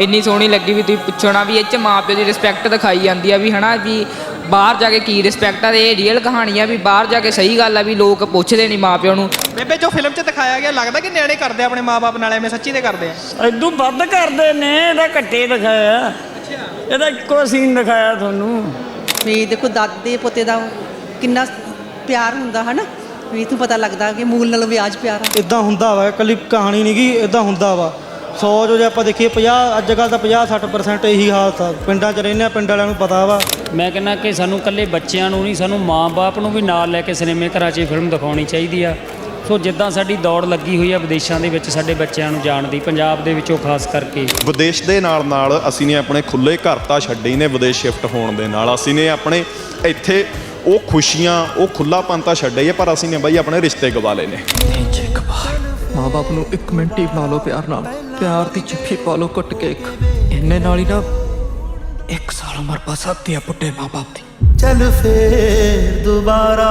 ਇੰਨੀ ਸੋਹਣੀ ਲੱਗੀ ਵੀ ਤੁਸੀਂ ਪੁੱਛੋ ਨਾ ਵੀ ਇਹ ਚ ਮਾਪਿਓ ਦੀ ਰਿਸਪੈਕਟ ਦਿਖਾਈ ਜਾਂਦੀ ਆ ਵੀ ਹਨਾ ਵੀ ਬਾਹਰ ਜਾ ਕੇ ਕੀ ਰਿਸਪੈਕਟ ਆ ਤੇ ਇਹ ਰੀਅਲ ਕਹਾਣੀ ਆ ਵੀ ਬਾਹਰ ਜਾ ਕੇ ਸਹੀ ਗੱਲ ਆ ਵੀ ਲੋਕ ਪੁੱਛਦੇ ਨਹੀਂ ਮਾਪਿਓ ਨੂੰ। ਬੇਬੇ ਜੋ ਫਿਲਮ 'ਚ ਦਿਖਾਇਆ ਗਿਆ ਲੱਗਦਾ ਕਿ ਨਿਆਣੇ ਕਰਦੇ ਆ ਆਪਣੇ ਮਾਪੇ ਨਾਲ ਐਵੇਂ ਸੱਚੀ ਦੇ ਕਰਦੇ ਆ? ਐਦੂ ਵੱਧ ਕਰਦੇ ਨੇ ਇਹਦਾ ਘੱਟੇ ਦਿਖਾਇਆ। ਇਹਦਾ ਇੱਕੋ ਸੀਨ ਦਿਖਾਇਆ ਤੁਹਾਨੂੰ। ਵੀ ਦੇਖੋ ਦਾਦੇ ਪੋਤੇ ਦਾ ਕਿੰਨਾ ਪਿਆਰ ਹੁੰਦਾ ਹਨਾ? ਵੀ ਤੂੰ ਪਤਾ ਲੱਗਦਾ ਕਿ ਮੂਲ ਨਾਲੋਂ ਵਿਆਜ ਪਿਆਰ ਆ। ਇਦਾਂ ਹੁੰਦਾ ਵਾ ਇਕੱਲੀ ਕਹਾਣੀ ਨਹੀਂ ਗੀ ਇਦਾਂ ਹੁੰਦਾ ਵਾ। 100 ਜੋ ਜੇ ਆਪਾਂ ਦੇਖੀਏ 50 ਅੱਜ ਕੱਲ ਤਾਂ 50 60% ਇਹੀ ਹਾਲਤ ਆ। ਪਿੰਡਾਂ 'ਚ ਰਹਿੰਦੇ ਆ ਪਿੰਡ ਵਾਲਿਆਂ ਨੂੰ ਪਤਾ ਵਾ। ਮੈਂ ਕਹਿੰਦਾ ਕਿ ਸਾਨੂੰ ਇਕੱਲੇ ਬੱਚਿਆਂ ਨੂੰ ਨਹੀਂ ਸਾਨੂੰ ਮਾਂ-ਬਾਪ ਨੂੰ ਵੀ ਨਾਲ ਲੈ ਕੇ ਸਿਨੇਮੇ ਘਰਾਂ 'ਚ ਫਿਲਮ ਦਿਖਾਉਣੀ ਚਾਹੀਦੀ ਆ। ਸੋ ਜਿੱਦਾਂ ਸਾਡੀ ਦੌੜ ਲੱਗੀ ਹੋਈ ਆ ਵਿਦੇਸ਼ਾਂ ਦੇ ਵਿੱਚ ਸਾਡੇ ਬੱਚਿਆਂ ਨੂੰ ਜਾਣ ਦੀ ਪੰਜਾਬ ਦੇ ਵਿੱਚੋਂ ਖਾਸ ਕਰਕੇ। ਵਿਦੇਸ਼ ਦੇ ਨਾਲ ਨਾਲ ਅਸੀਂ ਨੇ ਆਪਣੇ ਖੁੱਲੇ ਘਰ ਤਾਂ ਛੱਡੇ ਹੀ ਨੇ ਵਿਦੇਸ਼ ਸ਼ਿਫਟ ਹੋਣ ਦੇ ਨਾਲ। ਅਸੀਂ ਨੇ ਆਪਣੇ ਇੱਥੇ ਉਹ ਖੁਸ਼ੀਆਂ ਉਹ ਖੁੱਲਾਪਨ ਤਾਂ ਛੱਡੇ ਹੀ ਆ, ਪਰ ਅਸੀਂ ਨੇ ਬਾਈ ਆਪਣੇ ਰਿਸ਼ਤੇ ਗਵਾ ਲਏ ਨੇ। ਜੇ ਮਾਂ-ਬਾਪ ਨੂੰ ਇੱਕ ਮਿੰਟ ਹੀ ਬਣਾ ਲਓ ਪਿਆਰ ਨਾਲ। ਪਿਆਰ ਦੀ ਜੱਫੀ ਪਾ ਲਓ ਕੱਟ ਕੇ ਇੱਕ। ਇੰਨੇ ਨਾਲ ਹੀ ਨਾ ਇੱਕ ਸਾਲ ਉਮਰ ਪਾ ਸਕਦੀ ਆ ਪੁੱਟੇ ਮਾਂ-ਬਾਪ ਦੀ। ਚੱਲ ਫੇਰ ਦੁਬਾਰਾ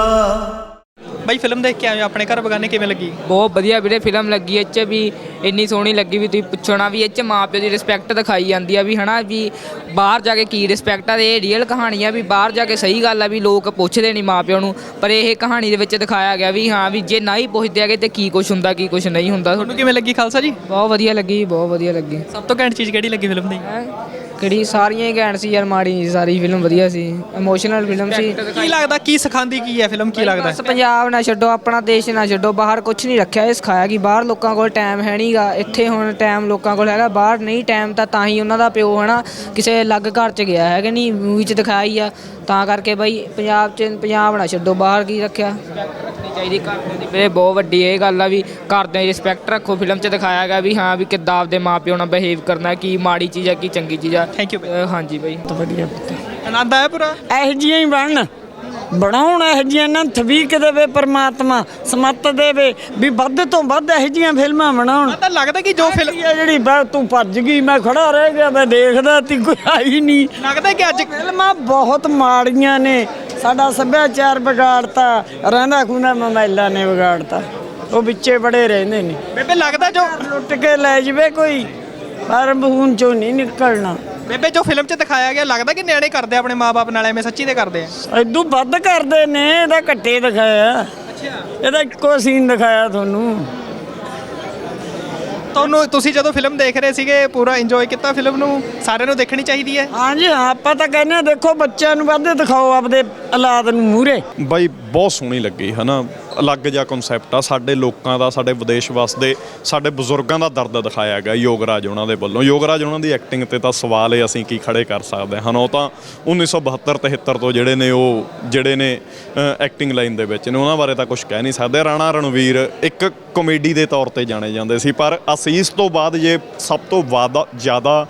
ਬਾਈ ਫਿਲਮ ਦੇਖ ਕੇ ਆਏ ਹੋ? ਆਪਣੇ ਘਰ ਬਗਾਨੇ ਕਿਵੇਂ ਲੱਗੀ? ਬਹੁਤ ਵਧੀਆ ਵੀਰੇ ਫਿਲਮ ਲੱਗੀ ਇਹ ਚ ਵੀ ਇੰਨੀ ਸੋਹਣੀ ਲੱਗੀ ਵੀ ਤੁਸੀਂ ਪੁੱਛੋ ਨਾ ਵੀ ਇਹ ਚ ਮਾਪਿਓ ਦੀ ਰਿਸਪੈਕਟ ਦਿਖਾਈ ਜਾਂਦੀ ਆ ਵੀ ਹਨਾ ਵੀ ਬਾਹਰ ਜਾ ਕੇ ਕੀ ਰਿਸਪੈਕਟ ਆ ਤੇ ਇਹ ਰੀਅਲ ਕਹਾਣੀ ਆ ਵੀ ਬਾਹਰ ਜਾ ਕੇ ਸਹੀ ਗੱਲ ਆ ਵੀ ਲੋਕ ਪੁੱਛਦੇ ਨਹੀਂ ਮਾਪਿਓ ਨੂੰ ਪਰ ਇਹ ਕਹਾਣੀ ਦੇ ਵਿੱਚ ਦਿਖਾਇਆ ਗਿਆ ਵੀ ਹਾਂ ਵੀ ਜੇ ਨਹੀਂ ਪੁੱਛਦੇ ਹੈਗੇ ਤੇ ਕੀ ਕੁਝ ਹੁੰਦਾ ਕੀ ਕੁਝ ਨਹੀਂ ਹੁੰਦਾ। ਤੁਹਾਨੂੰ ਕਿਵੇਂ ਲੱਗੀ ਖਾਲਸਾ ਜੀ? ਬਹੁਤ ਵਧੀਆ ਲੱਗੀ ਬਹੁਤ ਵਧੀਆ ਲੱਗੀ। ਸਭ ਤੋਂ ਘੈਂਟ ਚੀਜ਼ ਕਿਹੜੀ ਲੱਗੀ ਫਿਲਮ ਦੀ? ਕਿਹੜੀ ਸਾਰੀਆਂ ਹੀ ਘੈਂਟ ਸੀ ਯਾਰ ਮਾੜੀ ਨਹੀਂ ਸੀ, ਸਾਰੀ ਫਿਲਮ ਵਧੀਆ ਸੀ ਇਮੋਸ਼ਨਲ ਫਿਲਮ ਸੀ। ਕੀ ਲੱਗਦਾ ਕੀ ਸਿਖਾਉਂਦੀ ਕੀ ਹੈ ਫਿਲਮ ਕੀ ਲੱਗਦਾ? ਬਸ ਪੰਜਾਬ ਨਾ ਛੱਡੋ ਆਪਣਾ ਦੇਸ਼ ਨਾ ਛੱਡੋ ਬਾਹਰ ਕੁਝ ਨਹੀਂ ਰੱਖਿਆ ਇਹ ਸਿਖਾਇਆ ਕਿ ਬਾਹਰ ਲੋਕਾਂ ਕੋਲ ਟਾਈਮ ਹੈ ਨਹੀਂਗਾ ਇੱਥੇ ਹੁਣ ਟਾਈਮ ਲੋਕਾਂ ਕੋਲ ਹੈਗਾ ਬਾਹਰ ਨਹੀਂ ਟਾਈਮ ਤਾਂ ਤਾਂ ਹੀ ਉਹਨਾਂ ਦਾ ਪਿਓ ਹਨਾ ਕਿਸੇ ਅਲੱਗ ਘਰ 'ਚ ਗਿਆ ਹੈ ਕਿ ਨਹੀਂ ਮੂਵੀ 'ਚ ਹੀ ਆ। ਤਾਂ ਕਰਕੇ ਬਈ ਪੰਜਾਬ 'ਚ ਪੰਜਾਬ ਨਾ ਛੱਡੋ ਬਾਹਰ ਕੀ ਰੱਖਿਆ? ਰੱਖਣੀ ਚਾਹੀਦੀ ਘਰਦਿਆਂ ਦੀ। ਵੀਰੇ ਬਹੁਤ ਵੱਡੀ ਇਹ ਗੱਲ ਆ ਵੀ ਘਰਦਿਆਂ ਦੀ ਰਿਸਪੈਕਟ ਰੱਖੋ। ਫਿਲਮ 'ਚ ਦਿਖਾਇਆ ਗਿਆ ਵੀ ਹਾਂ ਵੀ ਕਿੱਦਾਂ ਆਪਦੇ ਮਾਪਿਓ ਨਾਲ ਬਿਹੇਵ ਕਰਨਾ ਕੀ ਮਾੜੀ ਚੀਜ਼ ਆ ਕੀ ਚੰਗੀ ਚੀਜ਼ ਆ। You ਅਹ ਹਾਂਜੀ ਬਈ ਵਧੀਆ। ਪੁੱਤ ਆਨੰਦ ਆਇਆ ਪੂਰਾ? ਇਹੋ ਜਿਹੀਆਂ ਹੀ ਬਣਨ। ਬਣਾਉਣ ਇਹੋ ਜਿਹੀਆਂ ਨਾ ਥਵੀਕ ਦੇਵੇ ਪਰਮਾਤਮਾ ਸਮੱਤ ਦੇਵੇ ਵੀ ਵੱਧ ਤੋਂ ਵੱਧ ਇਹੋ ਜਿਹੀਆਂ ਫਿਲਮਾਂ ਬਣਾਉਣ। ਤਾਂ ਲੱਗਦਾ ਕਿ ਜੋ ਫਿਲਮ ਇਹ ਜਿਹੜੀ ਬਾ ਤੂੰ ਭੱਜ ਗਈ ਮੈਂ ਖੜਾ ਰਹਿ ਗਿਆ ਮੈਂ ਦੇਖਦਾ ਤੀ ਕੋਈ ਆਈ ਨਹੀਂ। ਲੱਗਦਾ ਕਿ ਅੱਜ ਫਿਲਮਾਂ ਬਹੁਤ ਮਾੜੀਆਂ ਨੇ ਸਾਡਾ ਸੱਭਿਆਚਾਰ ਵਿਗਾੜਤਾ ਰਹਿੰਦਾ ਖੁੰਦਾ ਮੋਬਾਈਲਾਂ ਨੇ ਵਿਗਾੜਤਾ ਉਹ ਵਿੱਚੇ ਬੜੇ ਰਹਿੰਦੇ ਨੇ। ਬੇਬੇ ਲੱਗਦਾ ਜੋ ਲੁੱਟ ਕੇ ਲੈ ਜਵੇ ਕੋਈ ਪਰ ਬਹੂਨ ਚੋਂ ਨਹੀਂ ਨਿਕਲਣਾ। ਬੇਬੇ ਜੋ ਫਿਲਮ 'ਚ ਦਿਖਾਇਆ ਗਿਆ ਲੱਗਦਾ ਕਿ ਨਿਆਣੇ ਕਰਦੇ ਆ ਆਪਣੇ ਮਾਪੇ ਨਾਲ ਐਵੇਂ ਸੱਚੀ ਦੇ ਕਰਦੇ ਆ? ਐਦੂ ਵੱਧ ਕਰਦੇ ਨੇ ਇਹਦਾ ਘੱਟੇ ਦਿਖਾਇਆ। ਇਹਦਾ ਇੱਕੋ ਸੀਨ ਦਿਖਾਇਆ ਤੁਹਾਨੂੰ। ਤੁਹਾਨੂੰ ਤੁਸੀਂ ਜਦੋਂ ਫਿਲਮ ਦੇਖ ਰਹੇ ਸੀਗੇ ਪੂਰਾ ਇੰਜੋਏ ਕੀਤਾ ਫਿਲਮ ਨੂੰ? ਸਾਰਿਆਂ ਨੂੰ ਦੇਖਣੀ ਚਾਹੀਦੀ ਹੈ? ਹਾਂਜੀ ਹਾਂ ਆਪਾਂ ਤਾਂ ਕਹਿੰਦੇ ਹਾਂ, ਦੇਖੋ ਬੱਚਿਆਂ ਨੂੰ ਵੱਧ ਦਿਖਾਓ ਆਪਦੇ ਔਲਾਦ ਨੂੰ ਮੂਰੇ ਬਾਈ ਬਹੁਤ ਸੋਹਣੀ ਲੱਗੀ ਹਨਾ? ਅਲੱਗ ਜਿਹਾ ਕਨਸੈਪਟ ਆ। ਸਾਡੇ ਲੋਕਾਂ ਦਾ ਸਾਡੇ ਵਿਦੇਸ਼ ਵਸਦੇ ਸਾਡੇ ਬਜ਼ੁਰਗਾਂ ਦਾ ਦਰਦ ਦਿਖਾਇਆ ਗਿਆ ਯੋਗਰਾਜ ਉਹਨਾਂ ਦੇ ਵੱਲੋਂ। ਯੋਗਰਾਜ ਉਹਨਾਂ ਦੀ ਐਕਟਿੰਗ ਤੇ ਤਾਂ ਸਵਾਲ ਹੈ ਅਸੀਂ ਕੀ ਖੜੇ ਕਰ ਸਕਦੇ ਹਾਂ। ਉਹ ਤਾਂ 1972 73 ਤੋਂ ਜਿਹੜੇ ਨੇ ਉਹ ਜਿਹੜੇ ਨੇ ਐਕਟਿੰਗ ਲਾਈਨ ਦੇ ਵਿੱਚ ਨੇ ਉਹਨਾਂ ਬਾਰੇ ਤਾਂ ਕੁਝ ਕਹਿ ਨਹੀਂ ਸਕਦੇ। ਰਾਣਾ ਰਣਵੀਰ ਇੱਕ ਕਾਮੇਡੀ ਦੇ ਤੌਰ ਤੇ ਜਾਣੇ ਜਾਂਦੇ ਸੀ ਪਰ ਅਸੀਸ ਤੋਂ ਬਾਅਦ ਜੇ ਸਭ ਤੋਂ ਵਾਦਾ ਜ਼ਿਆਦਾ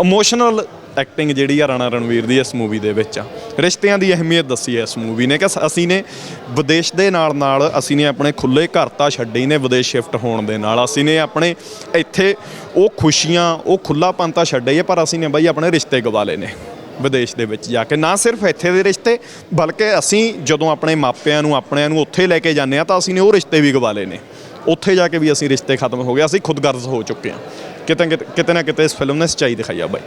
ਇਮੋਸ਼ਨਲ ਐਕਟਿੰਗ ਜਿਹੜੀ ਆ ਰਾਣਾ ਰਣਵੀਰ ਦੀ ਇਸ ਮੂਵੀ ਦੇ ਵਿੱਚ ਆ। ਰਿਸ਼ਤਿਆਂ ਦੀ ਅਹਿਮੀਅਤ ਦੱਸੀ ਹੈ ਇਸ ਮੂਵੀ ਨੇ ਕਿ ਸ- ਅਸੀਂ ਨੇ ਵਿਦੇਸ਼ ਦੇ ਨਾਲ ਨਾਲ ਅਸੀਂ ਨੇ ਆਪਣੇ ਖੁੱਲੇ ਘਰ ਤਾਂ ਛੱਡੇ ਹੀ ਨੇ ਵਿਦੇਸ਼ ਸ਼ਿਫਟ ਹੋਣ ਦੇ ਨਾਲ। ਅਸੀਂ ਨੇ ਆਪਣੇ ਇੱਥੇ ਉਹ ਖੁਸ਼ੀਆਂ ਉਹ ਖੁੱਲਾਪਨ ਤਾਂ ਛੱਡੇ ਹੀ ਆ, ਪਰ ਅਸੀਂ ਨੇ ਬਾਈ ਆਪਣੇ ਰਿਸ਼ਤੇ ਗਵਾ ਲਏ ਨੇ ਵਿਦੇਸ਼ ਦੇ ਵਿੱਚ ਜਾ ਕੇ। ਨਾ ਸਿਰਫ ਇੱਥੇ ਦੇ ਰਿਸ਼ਤੇ ਬਲਕਿ ਅਸੀਂ ਜਦੋਂ ਆਪਣੇ ਮਾਪਿਆਂ ਨੂੰ ਆਪਣਿਆਂ ਨੂੰ ਉੱਥੇ ਲੈ ਕੇ ਜਾਂਦੇ ਆ ਤਾਂ ਅਸੀਂ ਨੇ ਉਹ ਰਿਸ਼ਤੇ ਵੀ ਗਵਾ ਲਏ ਨੇ। ਉੱਥੇ ਜਾ ਕੇ ਵੀ ਅਸੀਂ ਰਿਸ਼ਤੇ ਖਤਮ ਹੋ ਗਏ ਅਸੀਂ ਖੁਦਗਰਜ਼ ਹੋ ਚੁੱਕੇ ਹਾਂ। ਕਿਤੇ ਕਿਤੇ- ਕਿਤੇ ਨਾ ਕਿਤੇ ਇਸ ਫਿਲਮ ਨੇ ਸੱਚਾਈ ਦਿਖਾਈ ਆ ਬਾਈ।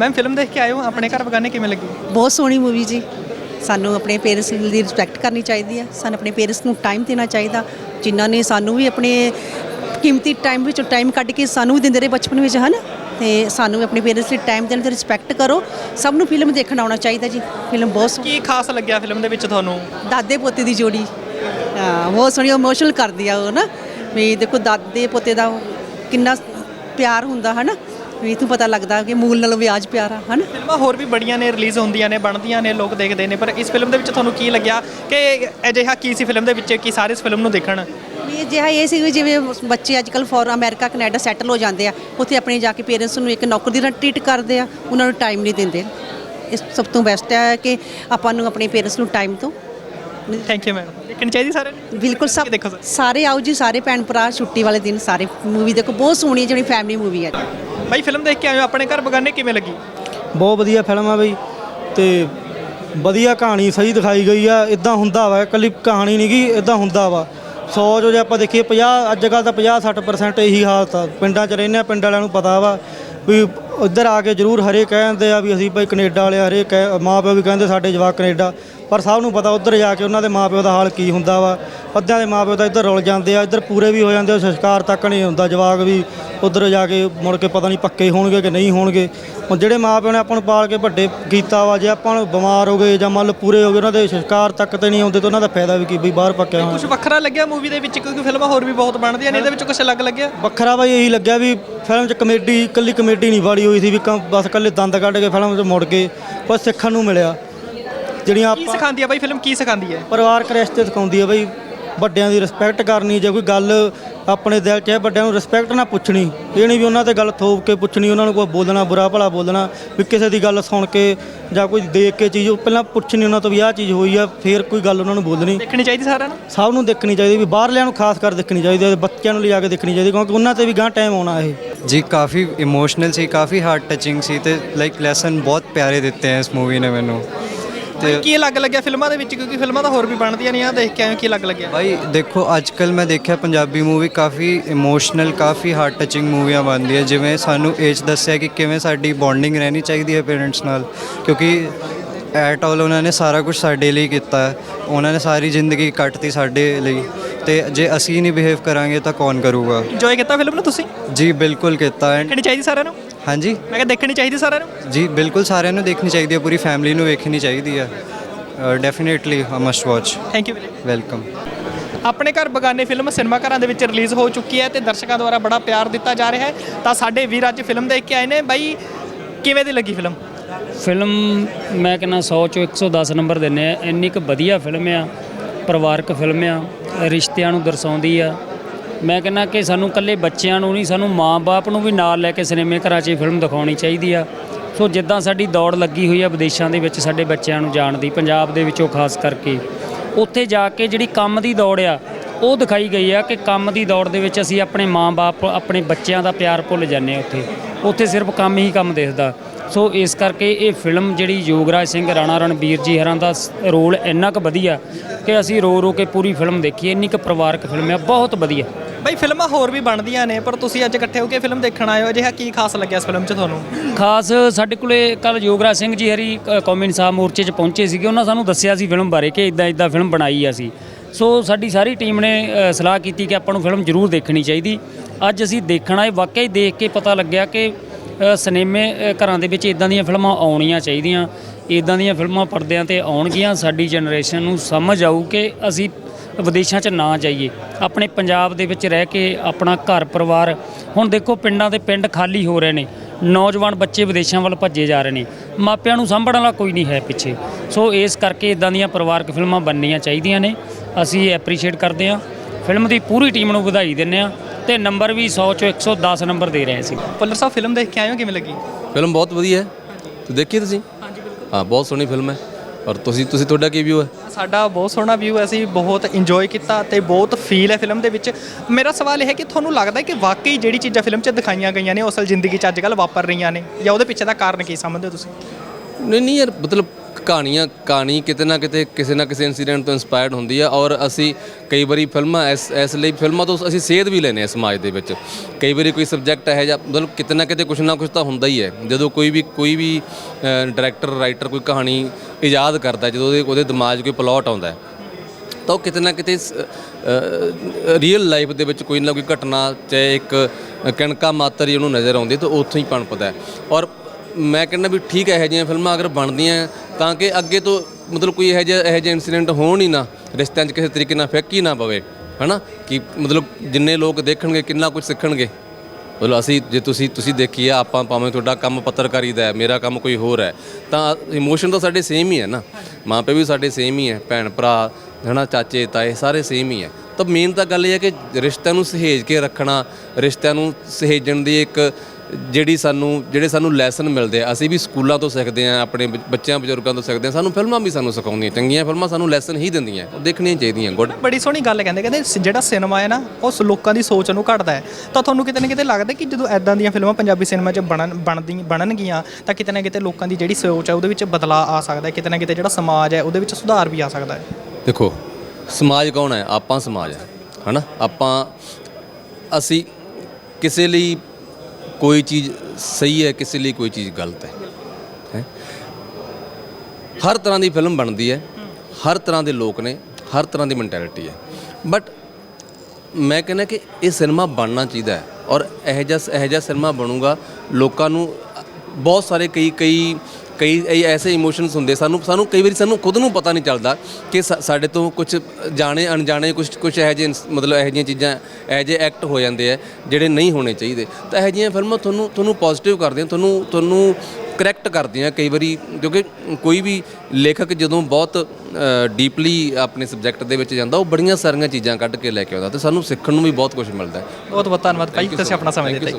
ਮੈਮ ਫਿਲਮ ਦੇਖ ਕੇ ਆਏ ਹੋ? ਆਪਣੇ ਘਰ ਬਗਾਨੇ ਕਿਵੇਂ ਲੱਗੀ? ਬਹੁਤ ਸੋਹਣੀ ਮੂਵੀ ਜੀ। ਸਾਨੂੰ ਆਪਣੇ ਪੇਰੈਂਟਸ ਦੀ ਰਿਸਪੈਕਟ ਕਰਨੀ ਚਾਹੀਦੀ ਹੈ ਸਾਨੂੰ ਆਪਣੇ ਪੇਰੈਂਟਸ ਨੂੰ ਟਾਈਮ ਦੇਣਾ ਚਾਹੀਦਾ। ਜਿਨ੍ਹਾਂ ਨੇ ਸਾਨੂੰ ਵੀ ਆਪਣੇ ਕੀਮਤੀ ਟਾਈਮ ਵਿੱਚੋਂ ਟਾਈਮ ਕੱਢ ਕੇ ਸਾਨੂੰ ਵੀ ਦਿੰਦੇ ਰਹੇ ਬਚਪਨ ਵਿੱਚ ਹਨ? ਤੇ ਸਾਨੂੰ ਵੀ ਆਪਣੇ ਪੇਰੈਂਟਸ ਦੀ ਟਾਈਮ ਦੇਣ ਤੇ ਰਿਸਪੈਕਟ ਕਰੋ। ਸਭ ਨੂੰ ਫਿਲਮ ਦੇਖਣ ਆਉਣਾ ਚਾਹੀਦਾ ਜੀ। ਫਿਲਮ ਬਹੁਤ ਸੋਹਣੀ ਕੀ ਖਾਸ ਲੱਗਿਆ ਫਿਲਮ ਦੇ ਵਿੱਚ ਤੁਹਾਨੂੰ? ਦਾਦੇ ਪੋਤੇ ਦੀ ਜੋੜੀ। ਹਾਂ ਬਹੁਤ ਸੋਹਣੀ ਇਮੋਸ਼ਨਲ ਕਰਦੀ ਆ ਉਹ ਨਾ ਵੀ ਦੇਖੋ ਦਾਦੇ ਪੋਤੇ ਦਾ ਕਿੰਨਾ ਪਿਆਰ ਹੁੰਦਾ ਹਨਾ? ਵੀ ਤੂੰ ਪਤਾ ਲੱਗਦਾ ਕਿ ਮੂਲ ਨਾਲੋਂ ਵਿਆਜ ਪਿਆਰ ਆ ਹਨਾ? ਫਿਲਮਾਂ ਹੋਰ ਵੀ ਬੜੀਆਂ ਨੇ ਰਿਲੀਜ਼ ਹੁੰਦੀਆਂ ਨੇ ਬਣਦੀਆਂ ਨੇ ਲੋਕ ਦੇਖਦੇ ਨੇ ਪਰ ਇਸ ਫਿਲਮ ਦੇ ਵਿੱਚ ਤੁਹਾਨੂੰ ਕੀ ਲੱਗਿਆ ਕਿ ਅਜਿਹਾ ਕੀ ਸੀ ਫਿਲਮ ਦੇ ਵਿੱਚ ਕਿ ਸਾਰੇ ਇਸ ਫਿਲਮ ਨੂੰ ਦੇਖਣ? ਵੀ ਜਿਹਾ ਇਹ ਸੀ ਵੀ ਜਿਵੇਂ ਬੱਚੇ ਅੱਜ ਕੱਲ ਫੋਰ ਅਮਰੀਕਾ ਕੈਨੇਡਾ ਸੈਟਲ ਹੋ ਜਾਂਦੇ ਆ ਉੱਥੇ ਆਪਣੇ ਜਾ ਕੇ ਪੇਰੈਂਟਸ ਨੂੰ ਇੱਕ ਨੌਕਰ ਦੀ ਤਰ੍ਹਾਂ ਟ੍ਰੀਟ ਕਰਦੇ ਆ ਉਹਨਾਂ ਨੂੰ ਟਾਈਮ ਨਹੀਂ ਦਿੰਦੇ। ਇਸ ਸਭ ਤੋਂ ਬੈਸਟ ਹੈ ਕਿ ਆਪਾਂ ਨੂੰ ਆਪਣੇ ਪੇਰੈਂਟਸ ਨੂੰ ਟਾਈਮ ਤੋਂ ਥੈਂਕ ਯੂ ਮੈਮ ਦੇਖਣੀ ਚਾਹੀਦੀ ਸਾਰਿਆਂ ਨੂੰ? ਬਿਲਕੁਲ ਸਭ ਦੇਖੋ ਸਰ। ਸਾਰੇ ਆਓ ਜੀ ਸਾਰੇ ਭੈਣ ਭਰਾ ਛੁੱਟੀ ਵਾਲੇ ਦਿਨ ਸਾਰੇ ਮੂਵੀ ਦੇਖੋ। ਬਹੁਤ ਸੋਹਣੀ ਹੈ ਜਿਹੜੀ ਫੈਮਿਲੀ ਮੂਵੀ ਹੈ। ਬਾਈ ਫਿਲਮ ਦੇਖ ਕੇ ਆਏ ਹੋ। ਆਪਣੇ ਘਰ ਬਗਾਨੇ ਕਿਵੇਂ ਲੱਗੀ? ਬਹੁਤ ਵਧੀਆ ਫਿਲਮ ਆ ਬਈ। ਤੇ ਵਧੀਆ ਕਹਾਣੀ ਸਹੀ ਦਿਖਾਈ ਗਈ ਆ। ਇਦਾਂ ਹੁੰਦਾ ਵਾ ਇਕੱਲੀ ਕਹਾਣੀ ਨਹੀਂ ਗੀ ਇਦਾਂ ਹੁੰਦਾ ਵਾ। 100 ਜੋ ਜੇ ਆਪਾਂ ਦੇਖੀਏ 50 ਅੱਜ ਕੱਲ ਤਾਂ 50 60% ਇਹੀ ਹਾਲਤ ਆ। ਪਿੰਡਾਂ 'ਚ ਰਹਿੰਦੇ ਆ ਪਿੰਡ ਵਾਲਿਆਂ ਨੂੰ ਪਤਾ ਵਾ ਵੀ ਉੱਧਰ ਆ ਕੇ ਜ਼ਰੂਰ ਹਰੇ ਕਹਿੰਦੇ ਆ ਵੀ ਅਸੀਂ ਭਾਈ ਕੈਨੇਡਾ ਵਾਲੇ ਹਰੇ ਕਹਿ ਮਾਂ ਪਿਓ ਵੀ ਕਹਿੰਦੇ ਸਾਡੇ ਜਵਾਕ ਕੈਨੇਡਾ। ਪਰ ਸਭ ਨੂੰ ਪਤਾ ਉੱਧਰ ਜਾ ਕੇ ਉਹਨਾਂ ਦੇ ਮਾਂ ਪਿਓ ਦਾ ਹਾਲ ਕੀ ਹੁੰਦਾ ਵਾ। ਅੱਧਿਆਂ ਦੇ ਮਾਂ ਪਿਓ ਤਾਂ ਇੱਧਰ ਰੁਲ ਜਾਂਦੇ ਆ ਇੱਧਰ ਪੂਰੇ ਵੀ ਹੋ ਜਾਂਦੇ ਆ ਸੰਸਕਾਰ ਤੱਕ ਨਹੀਂ ਹੁੰਦਾ ਜਵਾਕ ਵੀ। ਉੱਧਰ ਜਾ ਕੇ ਮੁੜ ਕੇ ਪਤਾ ਨਹੀਂ ਪੱਕੇ ਹੋਣਗੇ ਕਿ ਨਹੀਂ ਹੋਣਗੇ। ਹੁਣ ਜਿਹੜੇ ਮਾਂ ਪਿਓ ਨੇ ਆਪਾਂ ਨੂੰ ਪਾਲ ਕੇ ਵੱਡੇ ਕੀਤਾ ਵਾ ਜੇ ਆਪਾਂ ਨੂੰ ਬਿਮਾਰ ਹੋ ਗਏ ਜਾਂ ਮੰਨ ਲਓ ਪੂਰੇ ਹੋ ਗਏ ਉਹਨਾਂ ਦੇ ਸੰਸਕਾਰ ਤੱਕ ਤੇ ਨਹੀਂ ਆਉਂਦੇ ਤਾਂ ਉਹਨਾਂ ਦਾ ਫਾਇਦਾ ਵੀ ਕੀ ਵੀ ਬਾਹਰ ਪੱਕਿਆ ਹੋਣਾ। ਕੁਝ ਵੱਖਰਾ ਲੱਗਿਆ ਮੂਵੀ ਦੇ ਵਿੱਚ? ਕਿਉਂਕਿ ਫਿਲਮਾਂ ਹੋਰ ਵੀ ਬਹੁਤ ਬਣਦੀਆਂ ਨੇ ਇਹਦੇ ਵਿੱਚ ਕੁਝ ਅਲੱਗ ਲੱਗਿਆ? ਵੱਖਰਾ ਬਾਈ ਇਹੀ ਲੱਗਿਆ ਵੀ ਫਿਲਮ 'ਚ ਕਮੇਡੀ ਇਕੱਲੀ ਕਮੇਡੀ ਨਹੀਂ ਵਾਲੀ ਹੋਈ ਸੀ ਵੀ ਬਸ ਇਕੱਲੇ ਦੰਦ ਕੱਢ ਕੇ ਫਿਲਮ 'ਚ ਮੁੜ ਕੇ ਕੁਛ ਸਿੱਖਣ ਨੂੰ ਮਿਲਿਆ। ਜਿਹੜੀਆਂ ਕੀ ਆਪਾਂ ਸਿਖਾਉਂਦੀ ਆ ਬਾਈ ਫਿਲਮ? ਕੀ ਸਿਖਾਉਂਦੀ ਹੈ ਪਰਿਵਾਰਕ ਰਿਸ਼ਤੇ ਸਿਖਾਉਂਦੀ ਹੈ ਬਈ। ਵੱਡਿਆਂ ਦੀ ਰਿਸਪੈਕਟ ਕਰਨੀ ਜੇ ਕੋਈ ਗੱਲ ਆਪਣੇ ਦਿਲ 'ਚ ਹੈ ਵੱਡਿਆਂ ਨੂੰ ਰਿਸਪੈਕਟ ਨਾਲ ਪੁੱਛਣੀ। ਇਹ ਨਹੀਂ ਵੀ ਉਹਨਾਂ ਤੇ ਗੱਲ ਥੋਪ ਕੇ ਪੁੱਛਣੀ ਉਹਨਾਂ ਨੂੰ ਕੋਈ ਬੋਲਣਾ ਬੁਰਾ ਭਲਾ ਬੋਲਣਾ ਵੀ ਕਿਸੇ ਦੀ ਗੱਲ ਸੁਣ ਕੇ ਜਾਂ ਕੋਈ ਦੇਖ ਕੇ ਚੀਜ਼ ਉਹ ਪਹਿਲਾਂ ਪੁੱਛਣੀ ਉਹਨਾਂ ਤੋਂ ਵੀ ਆਹ ਚੀਜ਼ ਹੋਈ ਆ ਫਿਰ ਕੋਈ ਗੱਲ ਉਹਨਾਂ ਨੂੰ ਬੋਲਣੀ। ਦੇਖਣੀ ਚਾਹੀਦੀ ਸਾਰਿਆਂ ਨੂੰ? ਸਭ ਨੂੰ ਦੇਖਣੀ ਚਾਹੀਦੀ ਵੀ ਬਾਹਰਲਿਆਂ ਨੂੰ ਖਾਸ ਕਰ ਦੇਖਣੀ ਚਾਹੀਦੀ ਹੈ ਬੱਚਿਆਂ ਨੂੰ ਲਿਜਾ ਕੇ ਦੇਖਣੀ ਚਾਹੀਦੀ ਕਿਉਂਕਿ ਉਹਨਾਂ ਤੇ ਵੀ ਗਾਂ ਟਾਈਮ ਆਉਣਾ ਇਹ। ਜੀ ਕਾਫੀ ਇਮੋਸ਼ਨਲ ਸੀ ਕਾਫੀ ਹਾਰਟ ਟਚਿੰਗ ਸੀ ਤੇ ਲਾਈਕ ਲੈਸਨ ਬਹੁਤ ਪਿਆਰੇ ਦਿੱਤੇ ਹੈ ਇਸ ਮੂਵੀ ਨੇ ਮੈਨੂੰ। ਤੇ ਕੀ ਅਲੱਗ ਲੱਗਿਆ ਫਿਲਮਾਂ ਦੇ ਵਿੱਚ? ਕਿਉਂਕਿ ਫਿਲਮਾਂ ਤਾਂ ਹੋਰ ਵੀ ਬਣਦੀਆਂ ਨੇ ਆ ਦੇਖ ਕੇ ਆਏ ਹੋ ਕੀ ਅਲੱਗ ਲੱਗਿਆ? ਭਾਈ ਦੇਖੋ ਅੱਜ ਕੱਲ ਮੈਂ ਦੇਖਿਆ ਪੰਜਾਬੀ ਮੂਵੀ ਕਾਫੀ ਇਮੋਸ਼ਨਲ ਕਾਫੀ ਹਾਰਟ ਟਚਿੰਗ ਮੂਵੀਆਂ ਬਣਦੀਆਂ ਜਿਵੇਂ ਸਾਨੂੰ ਏਜ ਦੱਸਿਆ ਕਿ ਕਿਵੇਂ ਸਾਡੀ ਬੌਂਡਿੰਗ ਰਹਿਣੀ ਚਾਹੀਦੀ ਹੈ ਪੇਰੈਂਟਸ ਨਾਲ। ਕਿਉਂਕਿ ਐਟ ਆਲ ਉਹਨਾਂ ਨੇ ਸਾਰਾ ਕੁਝ ਸਾਡੇ ਲਈ ਕੀਤਾ। ਹੈ ਉਹਨਾਂ ਨੇ ਸਾਰੀ ਜ਼ਿੰਦਗੀ ਕੱਟਤੀ ਸਾਡੇ ਲਈ। ਤੇ ਜੇ ਅਸੀਂ ਨਹੀਂ ਬਿਹੇਵ ਕਰਾਂਗੇ ਤਾਂ ਕੌਣ ਕਰੂਗਾ? ਇੰਜੋਏ ਕੀਤਾ ਫਿਲਮ ਨੂੰ ਤੁਸੀਂ? ਜੀ ਬਿਲਕੁਲ ਕੀਤਾ ਐਂਡ ਦੇਖਣੀ ਚਾਹੀਦੀ ਸਾਰਿਆਂ ਨੂੰ? ਹਾਂਜੀ। ਮੈਂ ਕਿਹਾ ਦੇਖਣੀ ਚਾਹੀਦੀ ਸਾਰਿਆਂ ਨੂੰ? ਜੀ ਬਿਲਕੁਲ ਸਾਰਿਆਂ ਨੂੰ ਦੇਖਣੀ ਚਾਹੀਦੀ ਹੈ ਪੂਰੀ ਫੈਮਿਲੀ ਨੂੰ ਵੇਖਣੀ ਚਾਹੀਦੀ ਹੈ। Definitely a must watch thank you welcome Apne Ghar Bagane film cinema ਘਰਾਂ ਦੇ ਵਿੱਚ ਰਿਲੀਜ਼ ਹੋ ਚੁੱਕੀ ਹੈ ਤੇ ਦਰਸ਼ਕਾਂ ਦੁਆਰਾ ਬੜਾ ਪਿਆਰ ਦਿੱਤਾ ਜਾ ਰਿਹਾ ਹੈ। ਤਾਂ ਸਾਡੇ ਵੀਰ ਅੱਜ ਫਿਲਮ ਦੇਖ ਕੇ ਆਏ ਨੇ। ਬਾਈ ਕਿਵੇਂ ਦੀ ਲੱਗੀ ਫਿਲਮ ਫਿਲਮ ਮੈਂ ਕਹਿੰਦਾ 100 ਚੋਂ 110 ਨੰਬਰ ਦਿੰਨੇ ਆ। ਇੰਨੀ ਕੁ ਵਧੀਆ ਫਿਲਮ ਆ। ਪਰਿਵਾਰਕ ਫਿਲਮ ਆ, ਰਿਸ਼ਤਿਆਂ ਨੂੰ ਦਰਸਾਉਂਦੀ ਆ। ਮੈਂ ਕਹਿੰਦਾ ਕਿ ਸਾਨੂੰ ਇਕੱਲੇ ਬੱਚਿਆਂ ਨੂੰ ਨਹੀਂ, ਸਾਨੂੰ ਮਾਂ-ਬਾਪ ਨੂੰ ਵੀ ਨਾਲ ਲੈ ਕੇ ਸਿਨੇਮੇ ਘਰਾਂ 'ਚ ਫਿਲਮ ਦਿਖਾਉਣੀ ਚਾਹੀਦੀ ਆ। ਸੋ ਜਿੱਦਾਂ ਸਾਡੀ ਦੌੜ ਲੱਗੀ ਹੋਈ ਆ ਵਿਦੇਸ਼ਾਂ ਦੇ ਵਿੱਚ ਸਾਡੇ ਬੱਚਿਆਂ ਨੂੰ ਜਾਣ ਦੀ, ਪੰਜਾਬ ਦੇ ਵਿੱਚੋਂ ਖਾਸ ਕਰਕੇ। ਉੱਥੇ ਜਾ ਕੇ ਜਿਹੜੀ ਕੰਮ ਦੀ ਦੌੜ ਆ, ਉਹ ਦਿਖਾਈ ਗਈ ਆ ਕਿ ਕੰਮ ਦੀ ਦੌੜ ਦੇ ਵਿੱਚ ਅਸੀਂ ਆਪਣੇ ਮਾਂ-ਬਾਪ, ਆਪਣੇ ਬੱਚਿਆਂ ਦਾ ਪਿਆਰ ਭੁੱਲ ਜਾਂਦੇ ਆ ਉੱਥੇ। ਉੱਥੇ ਸਿਰਫ ਕੰਮ ਹੀ ਕੰਮ ਦਿਖਦਾ। ਸੋ ਇਸ ਕਰਕੇ ਇਹ ਫਿਲਮ ਜਿਹੜੀ ਯੋਗਰਾਜ ਸਿੰਘ, ਰਾਣਾ ਰਣਬੀਰ ਜੀ ਹਰਾਂ ਦਾ ਰੋਲ ਇੰਨਾ ਕੁ ਵਧੀਆ ਕਿ ਅਸੀਂ ਰੋ ਰੋ ਕੇ ਪੂਰੀ ਫਿਲਮ ਦੇਖੀ ਇੰਨੀ ਕੁ ਪਰਿਵਾਰਕ ਫਿਲਮ ਆ ਬਹੁਤ ਵਧੀਆ। ਬਾਈ ਫਿਲਮਾਂ ਹੋਰ ਵੀ ਬਣਦੀਆਂ ਨੇ ਪਰ ਤੁਸੀਂ ਅੱਜ ਇਕੱਠੇ ਹੋ ਕੇ ਫਿਲਮ ਦੇਖਣ ਆਏ ਹੋ ਅਜਿਹਾ ਕੀ ਖਾਸ ਲੱਗਿਆ ਇਸ ਫਿਲਮ 'ਚ ਤੁਹਾਨੂੰ? ਖਾਸ ਸਾਡੇ ਕੋਲੇ ਕੱਲ ਯੋਗਰਾਜ ਸਿੰਘ ਜੀ ਹਰੀ ਕੌਮੀ ਇਨਸਾਫ ਮੋਰਚੇ 'ਚ ਪਹੁੰਚੇ ਸੀਗੇ ਉਹਨਾਂ ਸਾਨੂੰ ਦੱਸਿਆ ਸੀ ਫਿਲਮ ਬਾਰੇ ਕਿ ਇਦਾਂ ਇਦਾਂ ਫਿਲਮ ਬਣਾਈ ਆ ਅਸੀਂ। ਸੋ ਸਾਡੀ ਸਾਰੀ ਟੀਮ ਨੇ ਸਲਾਹ ਕੀਤੀ ਕਿ ਆਪਾਂ ਨੂੰ ਫਿਲਮ ਜ਼ਰੂਰ ਦੇਖਣੀ ਚਾਹੀਦੀ। ਅੱਜ ਅਸੀਂ ਦੇਖਣਾ ਇਹ ਵਾਕਈ ਦੇਖ ਕੇ ਪਤਾ ਲੱਗਿਆ ਕਿ ਸਿਨੇਮੇ ਘਰਾਂ ਦੇ ਵਿੱਚ ਇਦਾਂ ਦੀਆਂ ਫਿਲਮਾਂ ਆਉਣੀਆਂ ਚਾਹੀਦੀਆਂ। ਇਦਾਂ ਦੀਆਂ ਫਿਲਮਾਂ ਪਰਦਿਆਂ ਤੇ ਆਉਣਗੀਆਂ ਸਾਡੀ ਜਨਰੇਸ਼ਨ ਨੂੰ ਸਮਝ ਆਊ ਕਿ ਅਸੀਂ ਵਿਦੇਸ਼ਾਂ 'ਚ ਨਾ ਜਾਈਏ। ਆਪਣੇ ਪੰਜਾਬ ਦੇ ਵਿੱਚ ਰਹਿ ਕੇ ਆਪਣਾ ਘਰ ਪਰਿਵਾਰ ਹੁਣ ਦੇਖੋ ਪਿੰਡਾਂ ਦੇ ਪਿੰਡ ਖਾਲੀ ਹੋ ਰਹੇ ਨੇ। ਨੌਜਵਾਨ ਬੱਚੇ ਵਿਦੇਸ਼ਾਂ ਵੱਲ ਭੱਜੇ ਜਾ ਰਹੇ ਨੇ। ਮਾਪਿਆਂ ਨੂੰ ਸਾਂਭਣ ਵਾਲਾ ਕੋਈ ਨਹੀਂ ਹੈ ਪਿੱਛੇ। ਸੋ ਇਸ ਕਰਕੇ ਇਦਾਂ ਦੀਆਂ ਪਰਿਵਾਰਕ ਫਿਲਮਾਂ ਬਣਨੀਆਂ ਚਾਹੀਦੀਆਂ ਨੇ। ਅਸੀਂ ਐਪਰੀਸ਼ੀਏਟ ਕਰਦੇ ਹਾਂ। ਫਿਲਮ ਦੀ ਪੂਰੀ ਟੀਮ ਨੂੰ ਵਧਾਈ ਦਿੰਦੇ ਹਾਂ ਤੇ ਨੰਬਰ ਵੀ 100 ਚੋਂ 110 ਨੰਬਰ ਦੇ ਰਹੇ ਸੀ। ਪੁੱਲਰ ਸਾਹਿਬ ਫਿਲਮ ਦੇਖ ਕੇ ਆਏ ਹੋ? ਕਿਵੇਂ ਲੱਗੀ? ਫਿਲਮ ਬਹੁਤ ਵਧੀਆ ਹੈ। ਤੁਸੀਂ ਦੇਖੀ ਤੁਸੀਂ? ਹਾਂ ਬਹੁਤ ਸੋਹਣੀ ਫਿਲਮ ਹੈ। ਔਰ ਤੁਸੀਂ ਤੁਸੀਂ ਤੁਹਾਡਾ ਕੀ ਵਿਊ ਹੈ? ਸਾਡਾ ਬਹੁਤ ਸੋਹਣਾ ਵਿਊ ਹੈ। ਅਸੀਂ ਬਹੁਤ ਇੰਜੋਏ ਕੀਤਾ ਤੇ ਬਹੁਤ ਫੀਲ ਹੈ ਫਿਲਮ ਦੇ ਵਿੱਚ। ਮੇਰਾ ਸਵਾਲ ਇਹ ਹੈ ਕਿ ਤੁਹਾਨੂੰ ਲੱਗਦਾ ਹੈ ਕਿ ਵਾਕਈ ਜਿਹੜੀ ਚੀਜ਼ਾਂ ਫਿਲਮ 'ਚ ਦਿਖਾਈਆਂ ਗਈਆਂ ਨੇ ਉਹ ਅਸਲ ਜ਼ਿੰਦਗੀ 'ਚ ਅੱਜ ਕੱਲ੍ਹ ਵਾਪਰ ਰਹੀਆਂ ਨੇ? ਜਾਂ ਉਹਦੇ ਪਿੱਛੇ ਦਾ ਕਾਰਨ ਕੀ ਸਮਝਦੇ ਹੋ ਤੁਸੀਂ? ਨਹੀਂ ਨਹੀਂ ਯਾਰ ਮਤਲਬ ਕਹਾਣੀਆਂ, ਕਹਾਣੀ ਕਿਤੇ ਨਾ ਕਿਤੇ ਕਿਸੇ ਨਾ ਕਿਸੇ ਇਨਸੀਡੈਂਟ ਤੋਂ ਇਨਸਪਾਇਰਡ ਹੁੰਦੀ ਹੈ ਔਰ ਅਸੀਂ ਕਈ ਵਾਰੀ ਫਿਲਮਾਂ ਇਸ ਇਸ ਲਈ ਫਿਲਮਾਂ ਤੋਂ ਅਸੀਂ ਸੇਧ ਵੀ ਲੈਨੇ ਆ ਸਮਾਜ ਦੇ ਵਿੱਚ। ਕਈ ਵਾਰੀ ਕੋਈ ਸਬਜੈਕਟ ਹੈ ਜਾਂ ਮਤਲਬ ਕਿਤੇ ਨਾ ਕਿਤੇ ਕੁਝ ਨਾ ਕੁਝ ਤਾਂ ਹੁੰਦਾ ਹੀ ਹੈ। ਜਦੋਂ ਕੋਈ ਵੀ ਕੋਈ ਵੀ ਡਾਇਰੈਕਟਰ ਰਾਈਟਰ ਕੋਈ ਕਹਾਣੀ ਇਜਾਦ ਕਰਦਾ ਜਦੋਂ ਉਹਦੇ ਉਹਦੇ ਦਿਮਾਗ 'ਚ ਕੋਈ ਪਲਾਟ ਆਉਂਦਾ ਤਾਂ ਉਹ ਕਿਤੇ ਨਾ ਕਿਤੇ ਰੀਅਲ ਲਾਈਫ ਦੇ ਵਿੱਚ ਕੋਈ ਨਾ ਕੋਈ ਘਟਨਾ, ਚਾਹੇ ਇੱਕ ਕਣਕਾ ਮਾਤਰ ਹੀ ਉਹਨੂੰ ਨਜ਼ਰ ਆਉਂਦੀ ਤਾਂ ਉੱਥੋਂ ਹੀ ਪਣਪਦਾ ਹੈ। ਔਰ ਮੈਂ ਕਹਿੰਦਾ ਵੀ ਠੀਕ ਹੈ, ਇਹੋ ਜਿਹੀਆਂ ਫਿਲਮਾਂ ਅਗਰ ਬਣਦੀਆਂ ਤਾਂ ਕਿ ਅੱਗੇ ਤੋਂ ਮਤਲਬ ਕੋਈ ਇਹੋ ਜਿਹਾ ਇਹੋ ਜਿਹਾ ਇਨਸੀਡੈਂਟ ਹੋਣ ਹੀ ਨਾ, ਰਿਸ਼ਤਿਆਂ 'ਚ ਕਿਸੇ ਤਰੀਕੇ ਨਾਲ ਫੈਕ ਹੀ ਨਾ ਪਵੇ, ਹਨਾ? ਕਿ ਮਤਲਬ ਜਿੰਨੇ ਲੋਕ ਦੇਖਣਗੇ, ਕਿੰਨਾ ਕੁਝ ਸਿੱਖਣਗੇ। ਮਤਲਬ ਅਸੀਂ, ਜੇ ਤੁਸੀਂ ਤੁਸੀਂ ਦੇਖੀ ਆ ਆਪਾਂ ਭਾਵੇਂ ਤੁਹਾਡਾ ਕੰਮ ਪੱਤਰਕਾਰੀ ਦਾ ਹੈ, ਮੇਰਾ ਕੰਮ ਕੋਈ ਹੋਰ ਹੈ, ਤਾਂ ਇਮੋਸ਼ਨ ਤਾਂ ਸਾਡੇ ਸੇਮ ਹੀ ਹੈ ਨਾ? ਮਾਂ ਪਿਓ ਵੀ ਸਾਡੇ ਸੇਮ ਹੀ ਹੈ ਭੈਣ ਭਰਾ ਹਨਾ, ਚਾਚੇ, ਤਾਏ, ਸਾਰੇ ਸੇਮ ਹੀ ਹੈ। ਤਾਂ ਮੇਨ ਤਾਂ ਗੱਲ ਇਹ ਹੈ ਕਿ ਰਿਸ਼ਤਿਆਂ ਨੂੰ ਸਹੇਜ ਕੇ ਰੱਖਣਾ, ਰਿਸ਼ਤਿਆਂ ਨੂੰ ਸਹੇਜਣ ਦੀ ਇੱਕ ਜਿਹੜੀ ਸਾਨੂੰ ਜਿਹੜੇ ਸਾਨੂੰ ਲੈਸਨ ਮਿਲਦੇ ਆ ਅਸੀਂ ਵੀ ਸਕੂਲਾਂ ਤੋਂ ਸਿੱਖਦੇ ਆ ਆਪਣੇ ਬ- ਬੱਚਿਆਂ ਬਜ਼ੁਰਗਾਂ ਤੋਂ ਸਿੱਖਦੇ ਆ ਸਾਨੂੰ ਫਿਲਮਾਂ ਵੀ ਸਾਨੂੰ ਸਿਖਾਉਂਦੀਆਂ ਚੰਗੀਆਂ ਫਿਲਮਾਂ ਸਾਨੂੰ ਲੈਸਨ ਹੀ ਦਿੰਦੀਆਂ ਉਹ ਦੇਖਣੀਆਂ ਚਾਹੀਦੀਆਂ ਗੁੱਡ। ਬੜੀ ਸੋਹਣੀ ਗੱਲ ਕਹਿੰਦੇ ਕਹਿੰਦੇ ਸ- ਜਿਹੜਾ ਸਿਨੇਮਾ ਹੈ ਨਾ ਉਹ ਸ- ਲੋਕਾਂ ਦੀ ਸੋਚ ਨੂੰ ਘਟਦਾ ਹੈ। ਤਾਂ ਤੁਹਾਨੂੰ ਕਿਤੇ ਨਾ ਕਿਤੇ ਲੱਗਦਾ ਕਿ ਜਦੋਂ ਐਦਾਂ ਦੀਆਂ ਫਿਲਮਾਂ ਪੰਜਾਬੀ ਸਿਨੇਮਾ 'ਚ ਬਣਨ ਬਣਦੀ ਬਣਨਗੀਆਂ ਤਾਂ ਕਿਤੇ ਨਾ ਕਿਤੇ ਲੋਕਾਂ ਦੀ ਜਿਹੜੀ ਸੋਚ ਹੈ ਉਹਦੇ ਵਿੱਚ ਬਦਲਾਅ ਆ ਸਕਦਾ ਹੈ ਕਿਤੇ ਨਾ ਕਿਤੇ ਜਿਹੜਾ ਸਮਾਜ ਹੈ ਉਹਦੇ ਵਿੱਚ ਸੁਧਾਰ ਵੀ ਆ ਸਕਦਾ ਹੈ। ਦੇਖੋ ਸਮਾਜ ਕੌਣ ਹੈ? ਆਪਾਂ ਸਮਾਜ ਹੈ ਹਨਾ? ਆਪਾਂ ਅਸੀਂ ਕਿਸੇ ਲਈ ਕੋਈ ਚੀਜ਼ ਸਹੀ ਹੈ, ਕਿਸੇ ਲਈ ਕੋਈ ਚੀਜ਼ ਗਲਤ ਹੈ। ਹੈ? ਹਰ ਤਰ੍ਹਾਂ ਦੀ ਫਿਲਮ ਬਣਦੀ ਹੈ, ਹਰ ਤਰ੍ਹਾਂ ਦੇ ਲੋਕ ਨੇ, ਹਰ ਤਰ੍ਹਾਂ ਦੀ ਮੈਂਟੈਲਿਟੀ ਹੈ। ਬਟ ਮੈਂ ਕਹਿੰਦਾ ਕਿ ਇਹ ਸਿਨੇਮਾ ਬਣਨਾ ਚਾਹੀਦਾ ਹੈ ਔਰ ਇਹ ਜਿਹਾ ਇਹ ਜਿਹਾ ਸਿਨੇਮਾ ਬਣੂਗਾ, ਲੋਕਾਂ ਨੂੰ ਬਹੁਤ ਸਾਰੇ ਕਈ ਕਈ ਕਈ ਇਹ ਐਸੇ ਇਮੋਸ਼ਨਸ ਹੁੰਦੇ ਸਾਨੂੰ ਸਾਨੂੰ ਕਈ ਵਾਰੀ ਸਾਨੂੰ ਖੁਦ ਨੂੰ ਪਤਾ ਨਹੀਂ ਚੱਲਦਾ ਕਿ ਸਾਡੇ ਤੋਂ ਕੁਝ ਜਾਣੇ ਅਣਜਾਣੇ ਕੁਝ ਕੁਝ ਇਹੋ ਜਿਹੇ ਮਤਲਬ ਇਹੋ ਜਿਹੀਆਂ ਚੀਜ਼ਾਂ ਇਹੋ ਜਿਹੇ ਐਕਟ ਹੋ ਜਾਂਦੇ ਆ ਜਿਹੜੇ ਨਹੀਂ ਹੋਣੇ ਚਾਹੀਦੇ। ਤਾਂ ਇਹੋ ਜਿਹੀਆਂ ਫਿਲਮਾਂ ਤੁਹਾਨੂੰ ਤੁਹਾਨੂੰ ਪੋਜ਼ਿਟਿਵ ਕਰਦੀਆਂ ਤੁਹਾਨੂੰ ਤੁਹਾਨੂੰ ਕਰੈਕਟ ਕਰਦੀਆਂ ਕਈ ਵਾਰੀ ਕਿਉਂਕਿ ਕੋਈ ਵੀ ਲੇਖਕ ਜਦੋਂ ਬਹੁਤ ਡੀਪਲੀ ਆਪਣੇ ਸਬਜੈਕਟ ਦੇ ਵਿੱਚ ਜਾਂਦਾ ਉਹ ਬੜੀਆਂ ਸਾਰੀਆਂ ਚੀਜ਼ਾਂ ਕੱਢ ਕੇ ਲੈ ਕੇ ਆਉਂਦਾ ਤੇ ਸਾਨੂੰ ਸਿੱਖਣ ਨੂੰ ਵੀ ਬਹੁਤ ਕੁਝ ਮਿਲਦਾ। ਬਹੁਤ ਬਹੁਤ ਧੰਨਵਾਦ। ਭਾਈ ਤੁਸੀਂ ਆਪਣਾ ਸਮਾਂ ਦਿੱਤਾ.